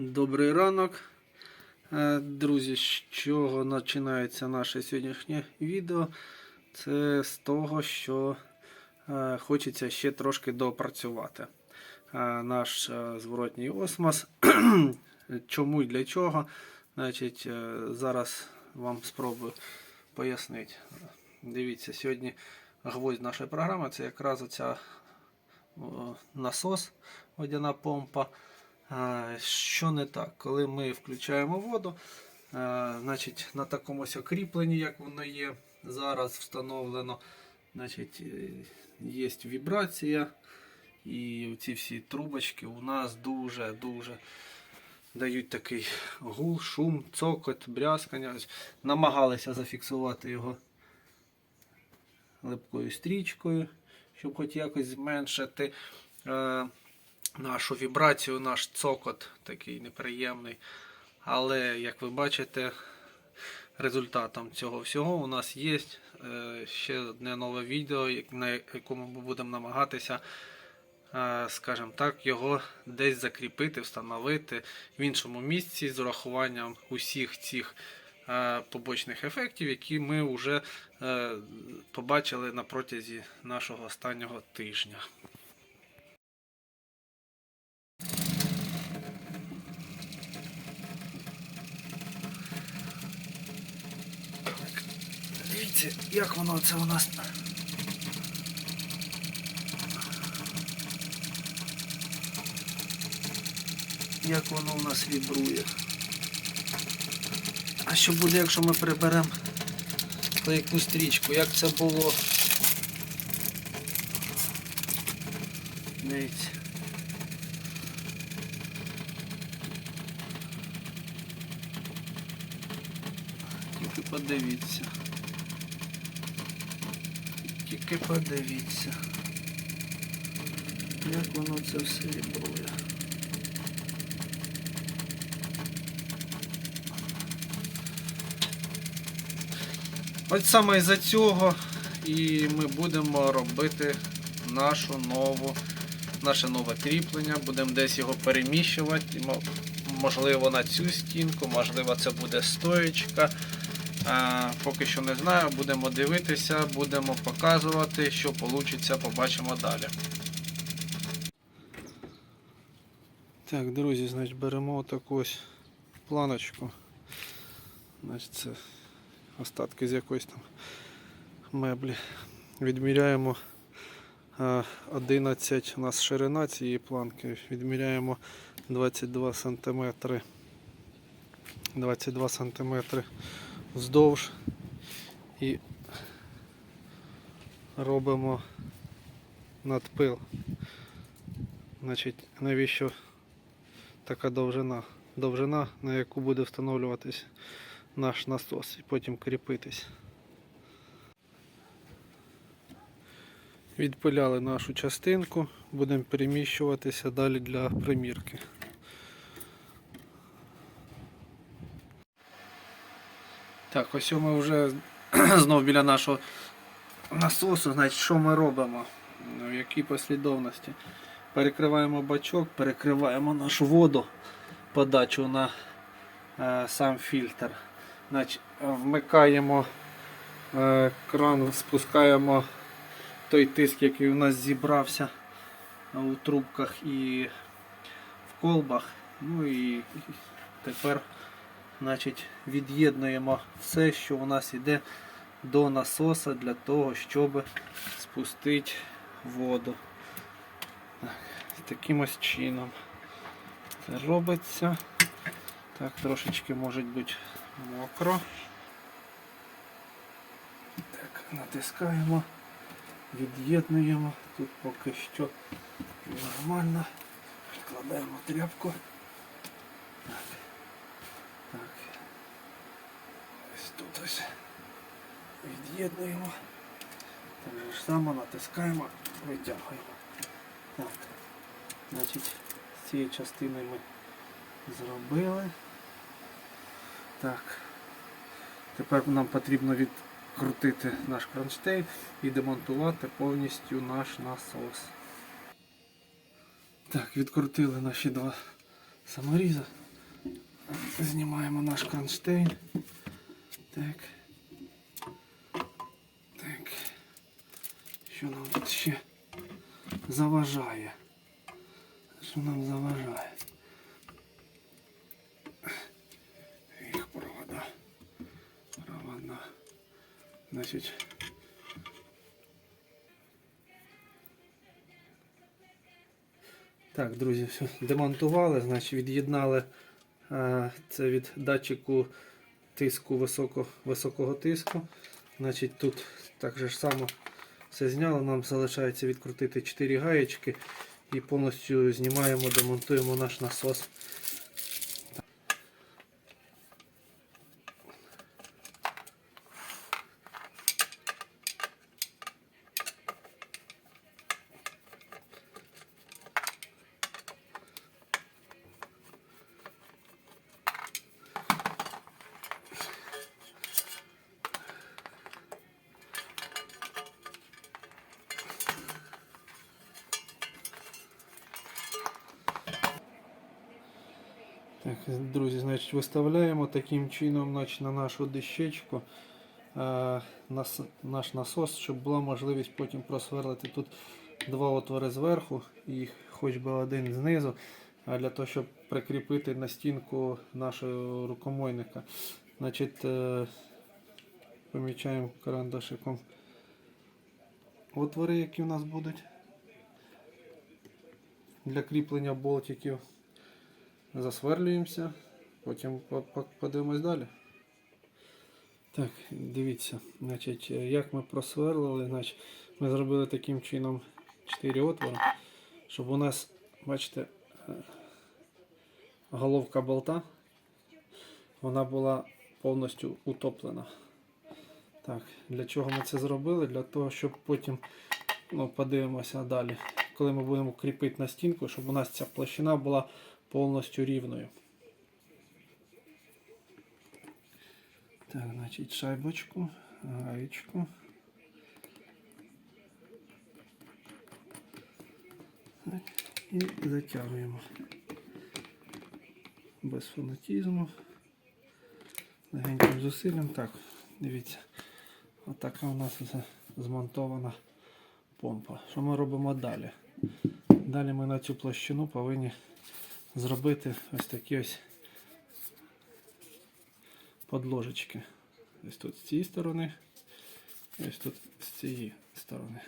Добрий ранок, Е, друзі. З чого починається наше сьогоднішнє відео? Це з того, що е, хочеться ще трошки допрацювати е, наш зворотній осмос. Чому і для чого? Значить, зараз вам спробую пояснити. Дивіться, сьогодні гвоздь нашої програми це якраз оця насос, водяна помпа. Що не так? Коли ми включаємо воду, значить на такому ось окріпленні, як воно є, зараз встановлено, значить, е, є вібрація. І ці всі трубочки у нас дуже-дуже дають такий гул, шум, цокот, брязкання. Намагалися зафіксувати його липкою стрічкою, щоб хоч якось зменшити е, нашу вібрацію, наш цокот такий неприємний. Але, як ви бачите, результатом цього всього у нас є е, ще одне нове відео, на якому ми будемо намагатися, е, скажімо так, його десь закріпити, встановити в іншому місці з урахуванням усіх цих е, побочних ефектів, які ми вже побачили на протязі нашого останнього тижня. Дивіться, як воно це у нас. Як воно у нас вібрує. А що буде, якщо ми приберемо клейку стрічку? Як це було? Дивіться. Подивіться. Тільки подивіться. Як воно це все вібрує. От саме із-за цього і ми будемо робити нашу нову, наше нове кріплення. Будемо десь його переміщувати. Можливо, на цю стінку, можливо, це буде стоєчка. Поки що не знаю, будемо дивитися, будемо показувати, що вийде, побачимо далі. Так, друзі, значить беремо таку ось планочку. Значить, це остатки з якоїсь там меблі. Відміряємо 11 у нас ширина цієї планки. Відміряємо 22 см 22 см вздовж і робимо надпил. Значить, навіщо така довжина? Довжина, на яку буде встановлюватись наш насос і потім кріпитись. Відпиляли нашу частинку, будемо переміщуватися далі для примірки. Так, ось ми вже знов біля нашого насосу. Значить, що ми робимо? В якій послідовності? Перекриваємо бачок, перекриваємо нашу воду, подачу на е, сам фільтр. Значить, вмикаємо е, кран, спускаємо той тиск, який у нас зібрався у трубках і в колбах. Ну і тепер значить, від'єднуємо все, що у нас йде до насоса для того, щоб спустити воду. Так, таким ось чином це робиться. Так, трошечки може бути мокро. Так, натискаємо, від'єднуємо. Тут поки що нормально. Відкладаємо тряпку. Так. Так. Ось тут ось від'єднуємо. Так же само натискаємо, витягуємо. Так. Значить, з цієї частини ми зробили. Так. Тепер нам потрібно відкрутити наш кронштейн і демонтувати повністю наш насос. Так, відкрутили наші два саморіза. Знімаємо наш кронштейн. Так. Так. Що нам тут ще заважає? Що нам заважає? Їх провода. Провода. Значить. Так, друзі, все демонтували, значить від'єднали це від датчику тиску високо, високого тиску. Значить, тут так же ж само все зняло. Нам залишається відкрутити 4 гаєчки і повністю знімаємо, демонтуємо наш насос. Так, друзі, значить, виставляємо таким чином значить, на нашу дощечку е, наш насос, щоб була можливість потім просверлити тут два отвори зверху і хоч би один знизу, а для того, щоб прикріпити на стінку нашого рукомойника. Значить, е, помічаємо карандашиком отвори, які у нас будуть для кріплення болтиків засверлюємося, потім по- по- подивимось далі. Так, дивіться, значить, як ми просверлили, значить, ми зробили таким чином 4 отвори, щоб у нас, бачите, е, головка болта, вона була повністю утоплена. Так, для чого ми це зробили? Для того, щоб потім ну, подивимося далі, коли ми будемо кріпити на стінку, щоб у нас ця площина була повністю рівною. Так, значить, шайбочку, гаєчку. Так, і затягуємо. Без фанатізму. Легеньким зусиллям. Так, дивіться. Отака у нас вже змонтована помпа. Що ми робимо далі? Далі ми на цю площину повинні зробити ось такі ось подложечки. Ось тут з цієї сторони, ось тут з цієї сторони.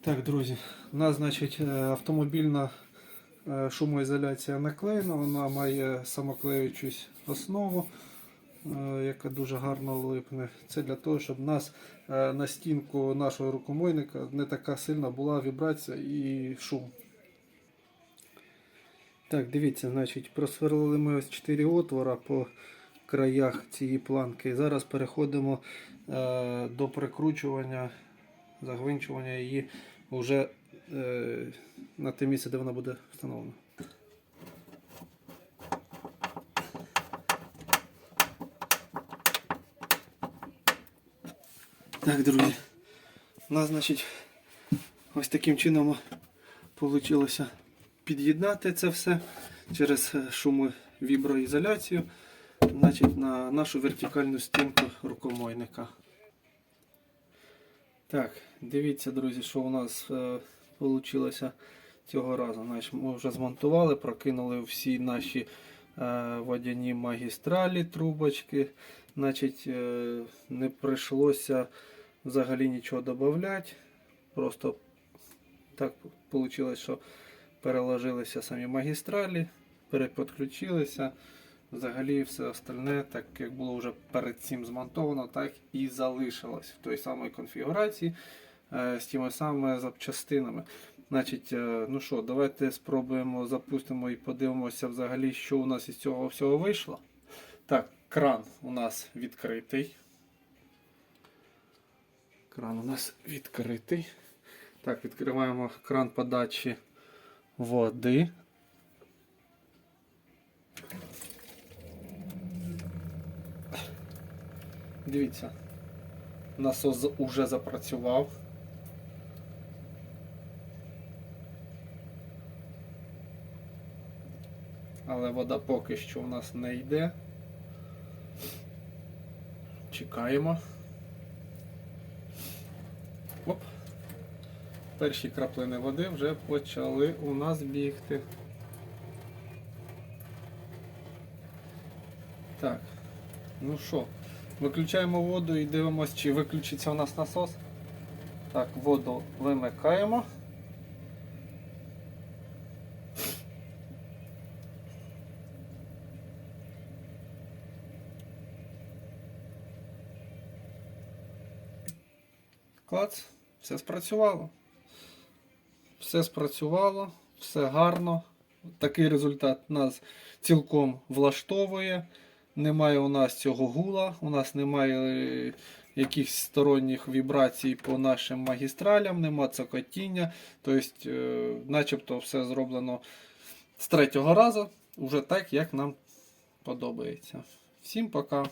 Так, друзі, у нас, значить, е, автомобільна е, шумоізоляція наклеєна, вона має самоклеючусь основу яка дуже гарно липне. Це для того, щоб нас е, на стінку нашого рукомойника не така сильна була вібрація і шум. Так, дивіться, значить, просверлили ми ось 4 отвора по краях цієї планки. Зараз переходимо е, до прикручування, загвинчування її вже е, на те місце, де вона буде встановлена. Так, друзі. У нас, значить, ось таким чином вийшло під'єднати це все через е, шумовіброізоляцію значить, на нашу вертикальну стінку рукомойника. Так, дивіться, друзі, що у нас вийшло цього разу. Значить, ми вже змонтували, прокинули всі наші е, водяні магістралі, трубочки. Значить, е, не прийшлося взагалі нічого додати. Просто так вийшло, що переложилися самі магістралі, переподключилися. Взагалі все остальне, так як було вже перед цим змонтовано, так і залишилось в той самій конфігурації е, з тими самими запчастинами. Значить, е, ну що, давайте спробуємо, запустимо і подивимося взагалі, що у нас із цього всього вийшло. Так, кран у нас відкритий. Кран у нас відкритий. Так, відкриваємо кран подачі води. Дивіться, насос уже запрацював. Але вода поки що у нас не йде. Чекаємо. Оп. Перші краплини води вже почали у нас бігти. Так. Ну що, виключаємо воду і дивимося, чи виключиться у нас насос. Так, воду вимикаємо. Клац, все спрацювало. Все спрацювало, все гарно. Такий результат нас цілком влаштовує. Немає у нас цього гула, у нас немає е, якихось сторонніх вібрацій по нашим магістралям, нема цокотіння. Тобто, е, начебто все зроблено з третього разу, уже так, як нам подобається. Всім пока!